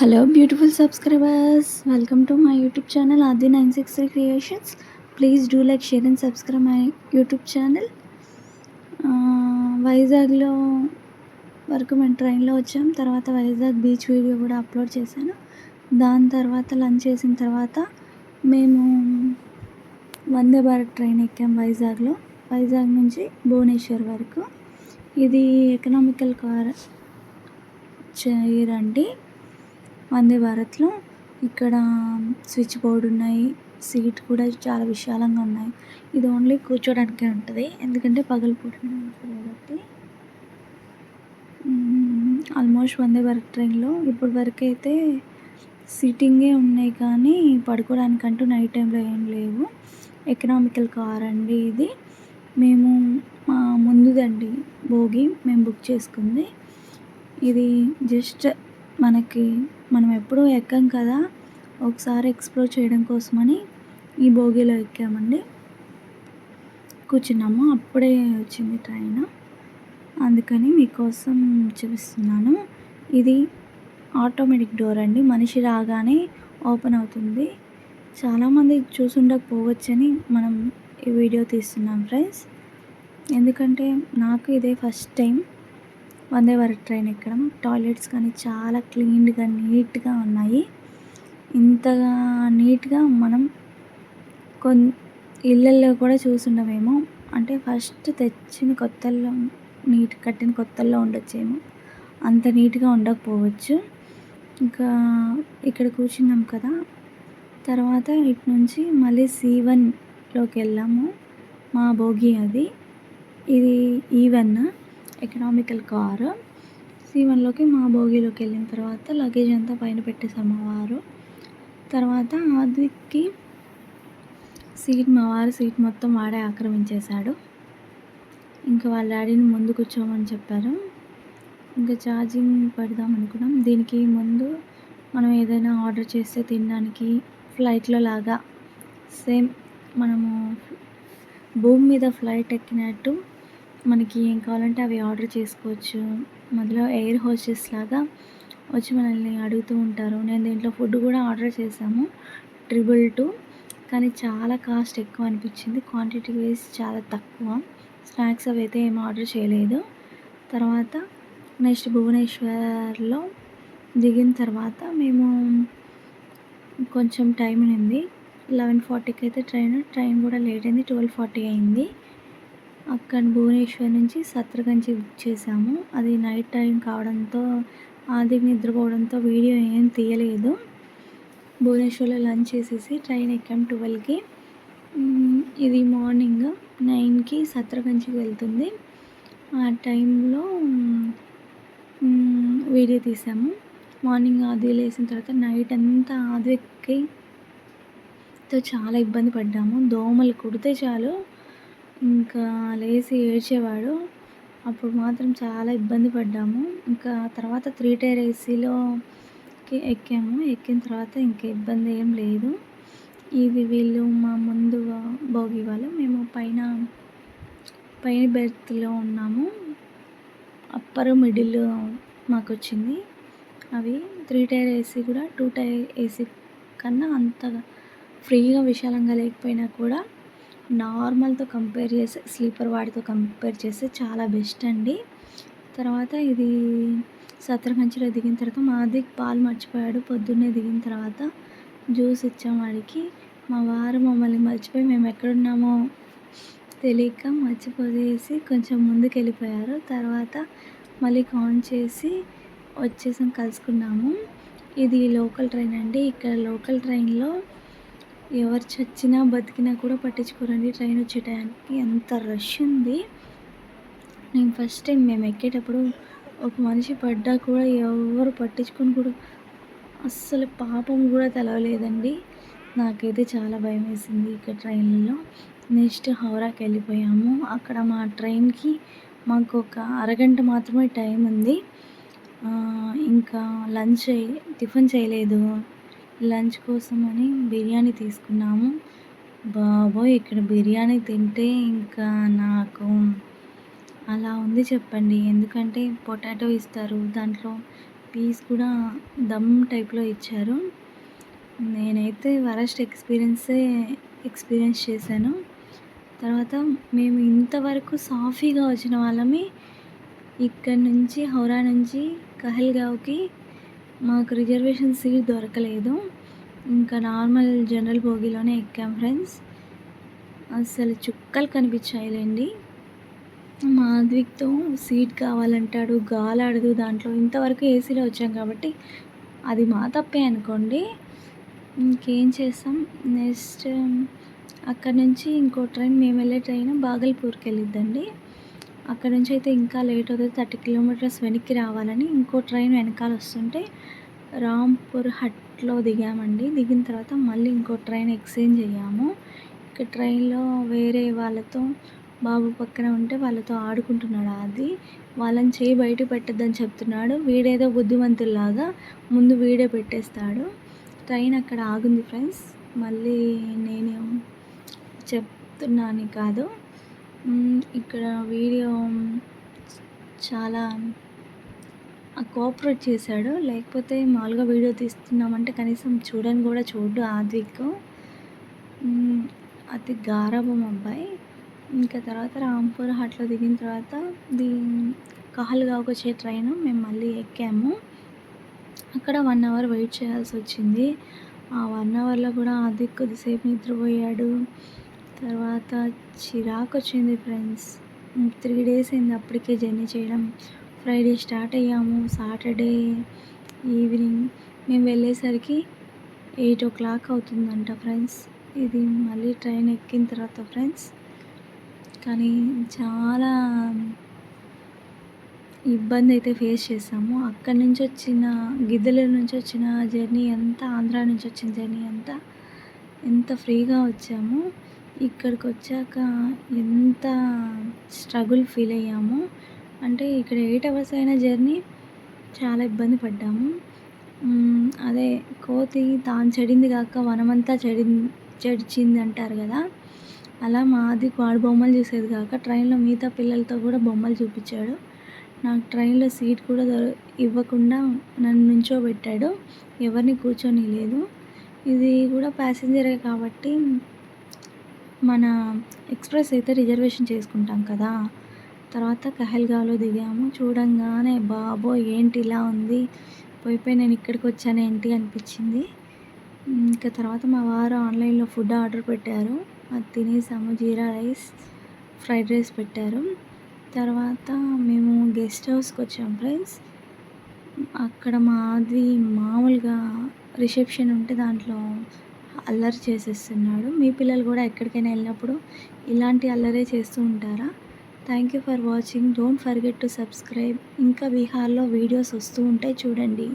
Hello beautiful subscribers welcome to my YouTube channel Aadi nine six three creations please do like share and subscribe my YouTube channel వైజాగ్లో వరకు మేము ట్రైన్లో వచ్చాం. తర్వాత Vizag beach video కూడా upload చేశాను. దాని తర్వాత లంచ్ చేసిన తర్వాత మేము వందే భారత్ ట్రైన్ ఎక్కాం వైజాగ్లో వైజాగ్ నుంచి భువనేశ్వర్ వరకు. ఇది ఎకనామికల్ కార్ చేయరండి వందే భారత్లో ఇక్కడ స్విచ్ బోర్డు ఉన్నాయి సీట్ కూడా చాలా విశాలంగా ఉన్నాయి. ఇది ఓన్లీ కూర్చోడానికే ఉంటుంది ఎందుకంటే పగలపూట ఉంటుంది కాబట్టి. ఆల్మోస్ట్ వందే భారత్ ట్రైన్లో ఇప్పటి వరకు అయితే సీటింగే ఉన్నాయి కానీ పడుకోవడానికంటూ నైట్ టైంలో ఏం లేవు. ఎకనామికల్ కార్ అండి ఇది. మేము మా ముందుదండి భోగి మేము బుక్ చేసుకుంది. ఇది జస్ట్ మనకి మనం ఎప్పుడూ ఎక్కం కదా ఒకసారి ఎక్స్ప్లోర్ చేయడం కోసమని ఈ బోగీలో ఎక్కామండి. కూర్చున్నాము అప్పుడే వచ్చింది ట్రైన్. అందుకని మీకోసం చూపిస్తున్నాను. ఇది ఆటోమేటిక్ డోర్ అండి మనిషి రాగానే ఓపెన్ అవుతుంది. చాలామంది చూసుండకపోవచ్చని మనం ఈ వీడియో తీస్తున్నాం ఫ్రెండ్స్. ఎందుకంటే నాకు ఇదే first time. Vande Bharat train ఎక్కడం. టాయిలెట్స్ కానీ చాలా క్లీన్గా నీట్గా ఉన్నాయి. ఇంతగా నీట్గా మనం కొన్ ఇళ్ళల్లో కూడా చూసుండమేమో అంటే ఫస్ట్ తెచ్చిన కొత్తల్లో నీట్ కట్టిన కొత్తల్లో ఉండొచ్చేమో. అంత నీట్గా ఉండకపోవచ్చు. ఇంకా ఇక్కడ కూర్చున్నాం కదా. తర్వాత ఇటు నుంచి మళ్ళీ సి వన్లోకి వెళ్ళాము. మా భోగి అది. ఇది ఈవెన్ ఎకనామికల్ కారు సీవన్లోకి మా భోగిలోకి వెళ్ళిన తర్వాత లగేజ్ అంతా పైన పెట్టేశారు మా వారు. తర్వాత ఆదికి సీట్ మా వారు సీట్ మొత్తం వాడే ఆక్రమించేశాడు. ఇంకా వాళ్ళ డాడీని ముందు కూర్చోమని చెప్పారు. ఇంకా ఛార్జింగ్ పెడదాం అనుకున్నాం. దీనికి ముందు మనం ఏదైనా ఆర్డర్ చేస్తే తినడానికి ఫ్లైట్లో లాగా సేమ్ మనము భూమి మీద ఫ్లైట్ ఎక్కినట్టు మనకి ఏం కావాలంటే అవి ఆర్డర్ చేసుకోవచ్చు. మధ్యలో ఎయిర్ హోస్టెస్ లాగా వచ్చి మనల్ని అడుగుతూ ఉంటారు. నేను దీంట్లో ఫుడ్ కూడా ఆర్డర్ చేశాము. Triple two. కానీ చాలా కాస్ట్ ఎక్కువ అనిపించింది. క్వాంటిటీ వైజ్ చాలా తక్కువ. స్నాక్స్ అవి అయితే ఏం ఆర్డర్ చేయలేదు. తర్వాత నెక్స్ట్ భువనేశ్వర్లో దిగిన తర్వాత మేము కొంచెం టైం ఉంది. లెవెన్ ఫార్టీకి అయితే ట్రైన్. ట్రైన్ కూడా లేట్ అయింది. ట్వెల్వ్ ఫార్టీ అయింది. అక్కడ భువనేశ్వర్ నుంచి సత్రగంజి బుక్ చేసాము అది నైట్ టైం కావడంతో ఆది నిద్రపోవడంతో వీడియో ఏం తీయలేదు. భువనేశ్వర్లో లంచ్ చేసేసి ట్రైన్ ఎక్కాం ట్వెల్వ్కి. ఇది మార్నింగ్ నైన్కి సత్రగంజికి వెళ్తుంది. ఆ టైంలో వీడియో తీసాము. మార్నింగ్ ఆది లేసిన తర్వాత నైట్ అంతా ఆది చాలా ఇబ్బంది పడ్డాము. దోమలు కుడితే చాలు. ఇంకా లేచి ఏడ్చేవాడు. అప్పుడు మాత్రం చాలా ఇబ్బంది పడ్డాము. ఇంకా తర్వాత త్రీ టైర్ ఏసీలోకి ఎక్కాము. ఎక్కిన తర్వాత ఇంకా ఇబ్బంది ఏం లేదు. ఇది వీళ్ళు మా ముందు భోగి వాళ్ళు. మేము పైన పైన బెర్త్లో ఉన్నాము. అప్పర్ మిడిల్ మాకు వచ్చింది అవి త్రీ టైర్ ఏసీ కూడా టూ టైర్ ఏసీ కన్నా అంతగా ఫ్రీగా విశాలంగా లేకపోయినా కూడా నార్మల్తో కంపేర్ చేస్తే స్లీపర్ వాటితో కంపేర్ చేస్తే చాలా బెస్ట్ అండి. తర్వాత ఇది సత్రకంచిలో దిగిన తర్వాత మాది పాలు మర్చిపోయాడు పొద్దున్నే దిగిన తర్వాత జ్యూస్ ఇచ్చాం వాడికి. మా వారు మమ్మల్ని మర్చిపోయి మేము ఎక్కడున్నామో తెలియక మర్చిపోయేసి కొంచెం ముందుకు వెళ్ళిపోయారు తర్వాత మళ్ళీ కాన్ చేసి వచ్చేసాం కలుసుకున్నాము. ఇది లోకల్ ట్రైన్ అండి. ఇక్కడ లోకల్ ట్రైన్లో ఎవరు చచ్చినా బతికినా కూడా పట్టించుకోరండి ట్రైన్ వచ్చే టైంకి. ఎంత రష్ ఉంది. నేను ఫస్ట్ టైం మేము ఎక్కేటప్పుడు ఒక మనిషి పడ్డా కూడా ఎవరు పట్టించుకొని కూడా అస్సలు పాపం కూడా తెలవలేదండి. నాకైతే చాలా భయం వేసింది ఇక్కడ ట్రైన్లో. నెక్స్ట్ హౌరాకి వెళ్ళిపోయాము. అక్కడ మా ట్రైన్కి మాకు ఒక అరగంట మాత్రమే టైం ఉంది. ఇంకా లంచ్ టిఫిన్ చేయలేదు. లంచ్ కోసమని బిర్యానీ తీసుకున్నాము బాబోయ్ ఇక్కడ బిర్యానీ తింటే ఇంకా నాకు అలా ఉంది చెప్పండి ఎందుకంటే పొటాటో ఇస్తారు దాంట్లో పీస్ కూడా దమ్ టైప్‌లో ఇచ్చారు. నేనైతే వరస్ట్ ఎక్స్‌పీరియన్సే ఎక్స్‌పీరియన్స్ చేశాను. తర్వాత మేము ఇంతవరకు సాఫీగా వచ్చిన వాళ్ళమే ఇక్కడ నుంచి హౌరా నుంచి కహల్గావ్‌కి మాకు రిజర్వేషన్ సీట్ దొరకలేదు. ఇంకా నార్మల్ జనరల్ బోగీలోనే ఎక్కాం ఫ్రెండ్స్. అసలు చుక్కలు కనిపించాయిలేండి మాద్విక్‌తో సీట్ కావాలంటాడు, గాలాడదు దాంట్లో. ఇంతవరకు ఏసీలో వచ్చాం కాబట్టి అది మా తప్పే అనుకోండి. ఇంకేం చేస్తాం నెక్స్ట్ అక్కడి నుంచి ఇంకో ట్రైన్ మేము వెళ్ళే ట్రైన్ బాగల్పూర్కి వెళ్ళిద్దండి. అక్కడ నుంచి అయితే ఇంకా లేట్ అవుతుంది థర్టీ కిలోమీటర్స్ వెనక్కి రావాలని ఇంకో ట్రైన్ వెనకాల వస్తుంటే రాంపూర్ హట్లో దిగామండి. దిగిన తర్వాత మళ్ళీ ఇంకో ట్రైన్ ఎక్స్చేంజ్ అయ్యాము. ఇక ట్రైన్‌లో వేరే వాళ్ళతో బాబు పక్కన ఉంటే వాళ్ళతో ఆడుకుంటున్నాడు అది వాళ్ళని చేయి బయట పెట్టొద్దని చెప్తున్నాడు. వీడేదో బుద్ధిమంతుల్లాగా ముందు వీడే పెట్టేస్తాడు. ట్రైన్ అక్కడ ఆగుంది ఫ్రెండ్స్. మళ్ళీ నేను చెప్తున్నాను కాదు. ఇక్కడ వీడియో చాలా కోఆపరేట్ చేశాడు. లేకపోతే మామూలుగా వీడియో తీస్తున్నామంటే కనీసం చూడని కూడా చూడు ఆద్విక్. అతి గారాభం అబ్బాయి. ఇంకా తర్వాత రాంపూర్ హాట్లో దిగిన తర్వాత దీ కహల్గావ్‌కి వచ్చే ట్రైన్ మేము మళ్ళీ ఎక్కాము. అక్కడ వన్ అవర్ వెయిట్ చేయాల్సి వచ్చింది. ఆ వన్ అవర్‌లో కూడా ఆద్విక్ కొద్దిసేపు నిద్రపోయాడు. తర్వాత చిరాకు వచ్చింది ఫ్రెండ్స్. త్రీ డేస్ అయింది అప్పటికే జర్నీ చేయడం. ఫ్రైడే స్టార్ట్ అయ్యాము. సాటర్డే ఈవినింగ్ మేము వెళ్ళేసరికి ఎయిట్ ఓ క్లాక్ అవుతుందంట ఫ్రెండ్స్. ఇది మళ్ళీ ట్రైన్ ఎక్కిన తర్వాత ఫ్రెండ్స్ కానీ చాలా ఇబ్బంది అయితే ఫేస్ చేసాము. అక్కడి నుంచి వచ్చిన గిద్దెల నుంచి వచ్చిన జర్నీ అంతా ఆంధ్రా నుంచి వచ్చిన జర్నీ అంతా ఎంత ఫ్రీగా వచ్చాము. ఇక్కడికి వచ్చాక ఎంత స్ట్రగుల్ ఫీల్ అయ్యాము. అంటే ఇక్కడ ఎయిట్ అవర్స్ అయిన జర్నీ చాలా ఇబ్బంది పడ్డాము. అదే కోతి తాను చెడింది కాక వనమంతా చెడిం చెడిచింది అంటారు కదా! అలా మా వాడు బొమ్మలు చూసేది కాక ట్రైన్‌లో మిగతా పిల్లలతో కూడా బొమ్మలు చూపించాడు. నాకు ట్రైన్‌లో సీట్ కూడా దొర ఇవ్వకుండా నన్ను నుంచోబెట్టాడు. ఎవరిని కూర్చొని లేదు ఇది కూడా ప్యాసింజరే కాబట్టి మన ఎక్స్‌ప్రెస్ అయితే రిజర్వేషన్ చేసుకుంటాం కదా! తర్వాత కహల్గావ్‌లో దిగాము. చూడంగానే బాబోయ్! ఏంటి ఇలా ఉంది. పోయిపోయి నేను ఇక్కడికి వచ్చాను ఏంటి అనిపించింది. ఇంకా తర్వాత మా వారు ఆన్లైన్‌లో ఫుడ్ ఆర్డర్ పెట్టారు. అది తినేసాము. జీరా రైస్, ఫ్రైడ్ రైస్ పెట్టారు. తర్వాత మేము గెస్ట్ హౌస్‌కి వచ్చాం ఫ్రెండ్స్. అక్కడ మాది మామూలుగా రిసెప్షన్ ఉంటే దాంట్లో అల్లరి చేసేస్తున్నాడు. మీ పిల్లలు కూడా ఎక్కడికైనా వెళ్ళినప్పుడు ఇలాంటి అల్లరే చేస్తూ ఉంటారా? Thank you for watching. Don't forget to subscribe. ఇంకా బీహార్‌లో వీడియోస్ వస్తూ ఉంటాయి చూడండి.